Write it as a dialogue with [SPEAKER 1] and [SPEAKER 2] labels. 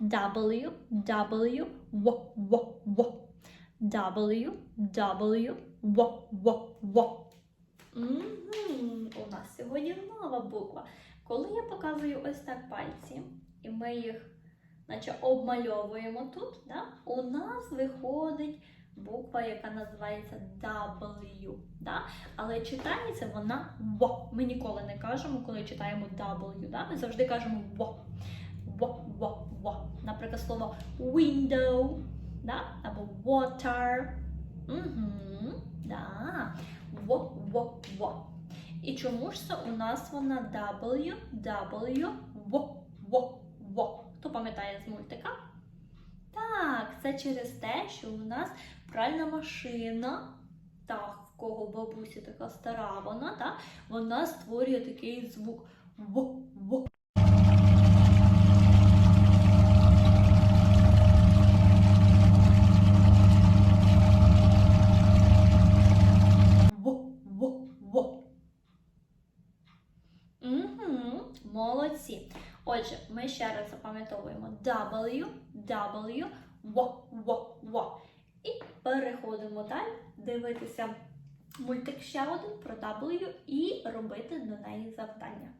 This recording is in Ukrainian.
[SPEAKER 1] W, W, W, W, W. W, W, W, В. Мгм, У нас сьогодні нова буква. Коли я показую ось так пальці, і ми їх наче обмальовуємо тут, да, у нас виходить буква, яка називається W. Да? Але читається вона В. Ми ніколи не кажемо, коли читаємо W. Да? Ми завжди кажемо В. В, В, В. Наприклад, слово window да? або water. Угу, да. В, В, В. І чому ж це у нас вона W, W, В, В, В? Хто пам'ятає з мультика? Так, це через те, що у нас пральна машина, так, в кого в бабусі така стара вона, так, вона створює такий звук. В, В, В. Угу, молодці. Отже, ми ще раз запам'ятовуємо W, W, W, W, W. І переходимо далі, дивитися мультик ще один про W і робити до неї завдання.